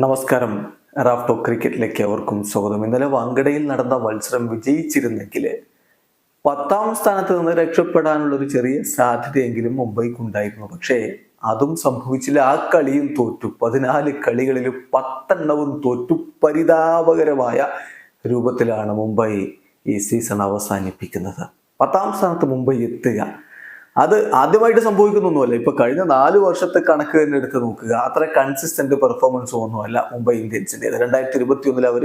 നമസ്കാരം. റാഫ്റ്റോ ക്രിക്കറ്റിലേക്ക് അവർക്കും സ്വാഗതം. ഇന്നലെ വാങ്കഡയിൽ നടന്ന മത്സരം വിജയിച്ചിരുന്നെങ്കിൽ പത്താം സ്ഥാനത്ത് നിന്ന് രക്ഷപ്പെടാനുള്ള ഒരു ചെറിയ സാധ്യതയെങ്കിലും മുംബൈക്കുണ്ടായിരുന്നു. പക്ഷേ അതും സംഭവിച്ചില്ല. ആ കളിയും തോറ്റു. പതിനാല് കളികളിൽ പത്തെണ്ണവും തോറ്റു. പരിതാപകരമായ രൂപത്തിലാണ് മുംബൈ ഈ സീസൺ അവസാനിപ്പിക്കുന്നത്. പത്താം സ്ഥാനത്ത് മുംബൈ എത്തുക. അത് ആദ്യമായിട്ട് സംഭവിക്കുന്നൊന്നുമല്ല. ഇപ്പൊ കഴിഞ്ഞ നാല് വർഷത്തെ കണക്ക് തന്നെ എടുത്ത് നോക്കുക. അത്ര കൺസിസ്റ്റന്റ് പെർഫോമൻസ് ഒന്നുമല്ല മുംബൈ ഇന്ത്യൻസിന്റെ. രണ്ടായിരത്തി ഇരുപത്തി ഒന്നിൽ അവർ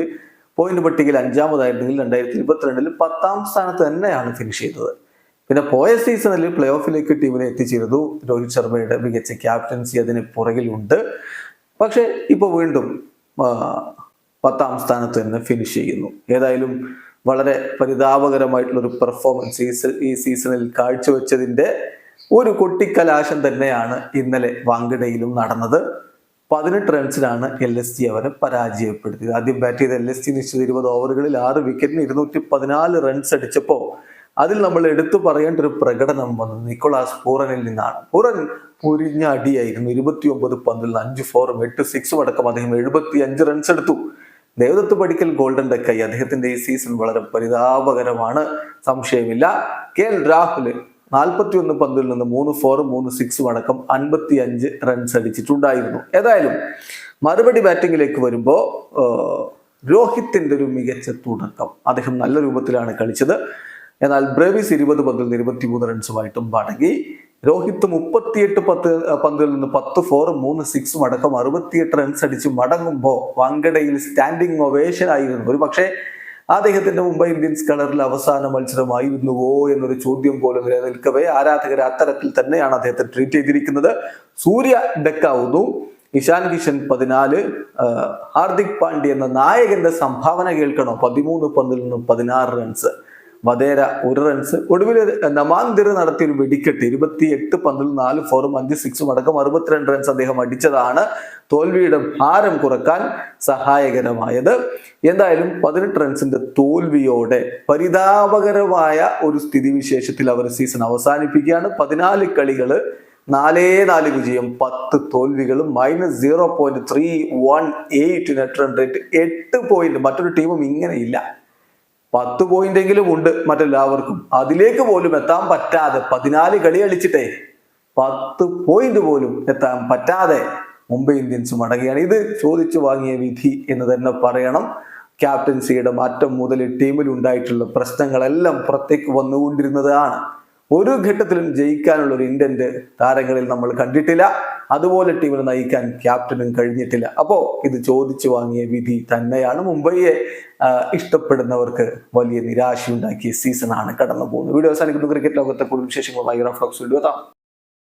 പോയിന്റ് പട്ടികയിൽ അഞ്ചാമതായിരുന്നെങ്കിൽ രണ്ടായിരത്തി ഇരുപത്തിരണ്ടിൽ പത്താം സ്ഥാനത്ത് തന്നെയാണ് ഫിനിഷ് ചെയ്തത്. പിന്നെ പോയ സീസണിൽ പ്ലേ ഓഫിലേക്ക് ടീമിനെ എത്തിച്ചിരുന്നു. രോഹിത് ശർമ്മയുടെ മികച്ച ക്യാപ്റ്റൻസി അതിന് പുറകിലുണ്ട്. പക്ഷെ ഇപ്പോൾ വീണ്ടും പത്താം സ്ഥാനത്ത് തന്നെ ഫിനിഷ് ചെയ്യുന്നു. ഏതായാലും വളരെ പരിതാപകരമായിട്ടുള്ള ഒരു പെർഫോമൻസ് ഈ ഈ സീസണിൽ കാഴ്ചവെച്ചതിന്റെ ഒരു കൊട്ടിക്കലാശം തന്നെയാണ് ഇന്നലെ വാങ്കഡയിലും നടന്നത്. പതിനെട്ട് റൺസിനാണ് എൽ എസ് ജി അവരെ പരാജയപ്പെടുത്തിയത്. ആദ്യം ബാറ്റ് ചെയ്ത എൽ എസ് ജി നിശ്ചിത ഇരുപത് ഓവറുകളിൽ ആറ് വിക്കറ്റിന് ഇരുന്നൂറ്റി പതിനാല് റൺസ് അടിച്ചപ്പോൾ അതിൽ നമ്മൾ എടുത്തു പറയേണ്ട ഒരു പ്രകടനം വന്നത് നിക്കോളാസ് പൂറനിൽ നിന്നാണ്. പൂറൻ പൊരിഞ്ഞ അടിയായിരുന്നു. ഇരുപത്തി ഒമ്പത് പന്തിൽ അഞ്ച് ഫോറും എട്ട് സിക്സും അടക്കം അദ്ദേഹം എഴുപത്തി അഞ്ച് റൺസ് എടുത്തു. ദേവദത്ത് പടിക്കൽ ഗോൾഡൻ ഡക്കായി അദ്ദേഹത്തിന്റെ ഈ സീസൺ വളരെ പരിതാപകരമാണ്. സംശയമില്ല. കെ എൽ രാഹുൽ നാൽപ്പത്തി ഒന്ന് പന്തിൽ നിന്ന് മൂന്ന് ഫോർ മൂന്ന് സിക്സും അടക്കം അൻപത്തി അഞ്ച് റൺസ് അടിച്ചിട്ടുണ്ടായിരുന്നു. ഏതായാലും മറുപടി ബാറ്റിങ്ങിലേക്ക് വരുമ്പോൾ രോഹിത്തിന്റെ ഒരു മികച്ച തുടക്കം അദ്ദേഹം നല്ല രൂപത്തിലാണ് കളിച്ചത്. എന്നാൽ ബ്രേവിസ് ഇരുപത് പന്തിൽ നിന്ന് ഇരുപത്തിമൂന്ന് റൺസുമായിട്ടും മടങ്ങി. രോഹിത് മുപ്പത്തിയെട്ട് പത്ത് പന്തിൽ നിന്ന് പത്ത് ഫോറും മൂന്ന് സിക്സും അടക്കം അറുപത്തിയെട്ട് റൺസ് അടിച്ച് മടങ്ങുമ്പോൾ വാങ്കഡയിൽ സ്റ്റാൻഡിംഗ് ഒവേഷൻ ആയിരുന്നു. ഒരു പക്ഷേ അദ്ദേഹത്തിന്റെ മുംബൈ ഇന്ത്യൻസ് കളറിൽ അവസാന മത്സരമായിരുന്നുവോ എന്നൊരു ചോദ്യം പോലും നിലനിൽക്കവേ ആരാധകർ അത്തരത്തിൽ തന്നെയാണ് അദ്ദേഹത്തെ ട്രീറ്റ് ചെയ്തിരിക്കുന്നത്. സൂര്യ ഡെക്കാവുന്നു ഇഷാൻ കിഷൻ പതിനാല് ഹാർദിക് പാണ്ഡ്യ എന്ന നായകന്റെ സംഭാവന കേൾക്കണോ? പതിമൂന്ന് പന്തിൽ നിന്നും പതിനാറ് റൺസ് വധേര ഒരു റൺസ് ഒടുവിൽ നമാന്തിർ നടത്തിയ ഒരു വെടിക്കെട്ട് ഇരുപത്തി എട്ട് പന്തിൽ നാല് ഫോറും അഞ്ച് സിക്സും അടക്കം അറുപത്തിരണ്ട് റൺസ് അദ്ദേഹം അടിച്ചതാണ്. തോൽവിയുടെ ഭാരം കുറയ്ക്കാൻ സഹായകരമായത്. എന്തായാലും പതിനെട്ട് റൺസിന്റെ തോൽവിയോടെ പരിതാപകരമായ ഒരു സ്ഥിതിവിശേഷത്തിൽ അവർ സീസൺ അവസാനിപ്പിക്കുകയാണ്. പതിനാല് കളികൾ നാലേ നാല് വിജയം പത്ത് തോൽവികളും minus zero point three one eight net run rate എട്ട് പോയിന്റ് മറ്റൊരു ടീമും ഇങ്ങനെയില്ല പത്ത് പോയിന്റ് എങ്കിലും ഉണ്ട് മറ്റെല്ലാവർക്കും. അതിലേക്ക് പോലും എത്താൻ പറ്റാതെ പതിനാല് കളി കളിച്ചിട്ടേ പത്ത് പോയിന്റ് പോലും എത്താൻ പറ്റാതെ മുംബൈ ഇന്ത്യൻസ് മടങ്ങുകയാണ്. ഇത് ചോദിച്ചു വാങ്ങിയ വിധി എന്ന് തന്നെ പറയണം. ക്യാപ്റ്റൻസിയുടെ മാറ്റം മുതൽ ടീമിൽ ഉണ്ടായിട്ടുള്ള പ്രശ്നങ്ങളെല്ലാം പുറത്തേക്ക് വന്നുകൊണ്ടിരുന്നതാണ്. ഒരു ഘട്ടത്തിലും ജയിക്കാനുള്ള ഒരു ഇന്റന്റ് താരങ്ങളിൽ നമ്മൾ കണ്ടിട്ടില്ല. അതുപോലെ ടീമിനെ നയിക്കാൻ ക്യാപ്റ്റനും കഴിഞ്ഞിട്ടില്ല. അപ്പോൾ ഇത് ചോദിച്ചു വാങ്ങിയ വിധി തന്നെയാണ്. മുംബൈയെ ഇഷ്ടപ്പെടുന്നവർക്ക് വലിയ നിരാശയുണ്ടാക്കിയ സീസണാണ് കടന്നു പോകുന്നത് വീഡിയോ അവസാനിക്കുന്നു. ക്രിക്കറ്റ് ലോകത്തെ കൂടുതൽ വിശേഷങ്ങളുമായി റഫ്ലോക്സ് വീഡിയോ എത്താം.